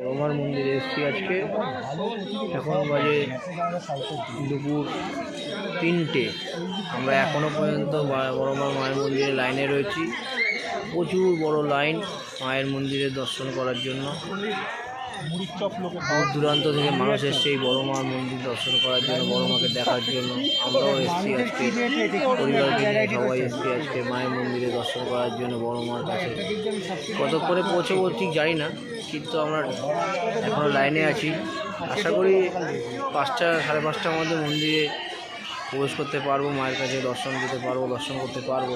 বড়মার মন্দিরে এসেছি আজকে। এখন বাজে দুপুর তিনটে। আমরা এখনও পর্যন্ত রমার মায়ের মন্দিরে লাইনে রয়েছি। প্রচুর বড় লাইন মায়ের মন্দিরে দর্শন করার জন্য। দূর দূরান্ত থেকে মানুষ এসছে এই বড় মার মন্দির দর্শন করার জন্য, বড় মাকে দেখার জন্য। আমরাও এসেছি আজকে, পরিবারকে নিয়ে, সবাই এসেছি আজকে মায়ের মন্দিরে দর্শন করার জন্য বড় মার কাছে। কত করে পৌঁছবো ঠিক জানি না, কিন্তু আমরা এখনও লাইনে আছি। আশা করি পাঁচটা, সাড়ে পাঁচটার মধ্যে মন্দিরে প্রবেশ করতে পারব, মায়ের কাছে দর্শন দিতে পারব, দর্শন করতে পারব।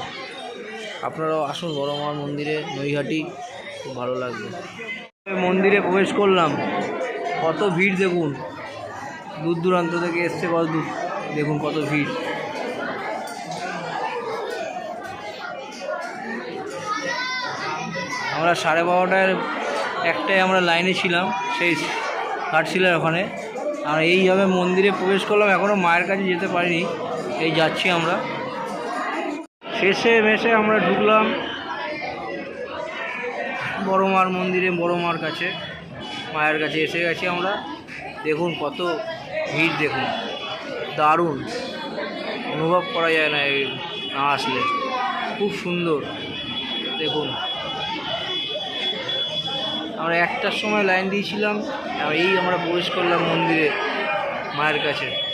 আপনারাও আসুন বড় মার মন্দিরে, নৈহাটি, খুব ভালো লাগবে। মন্দিরে প্রবেশ করলাম। কত ভিড় দেখুন। দূর দূরান্ত থেকে এসছে কত দূর। দেখুন কত ভিড়। আমরা সাড়ে বারোটার একটায় আমরা লাইনে ছিলাম, সেই কাটছিলাম ওখানে। আর এইভাবে মন্দিরে প্রবেশ করলাম এখনও মায়ের কাছে যেতে পারিনি। এই যাচ্ছি আমরা। শেষে মেশে আমরা ঢুকলাম। বড় মার মন্দিরে, বড় মার কাছে, মায়ের কাছে এসে গেছি আমরা। দেখুন কত ভিড় দেখুন। দারুণ। অনুভব করা যায় না এই না আসলে। খুব সুন্দর। দেখুন। আমরা একটার সময় লাইন দিয়েছিলাম, আর এই আমরা প্রবেশ করলাম মন্দিরে মায়ের কাছে।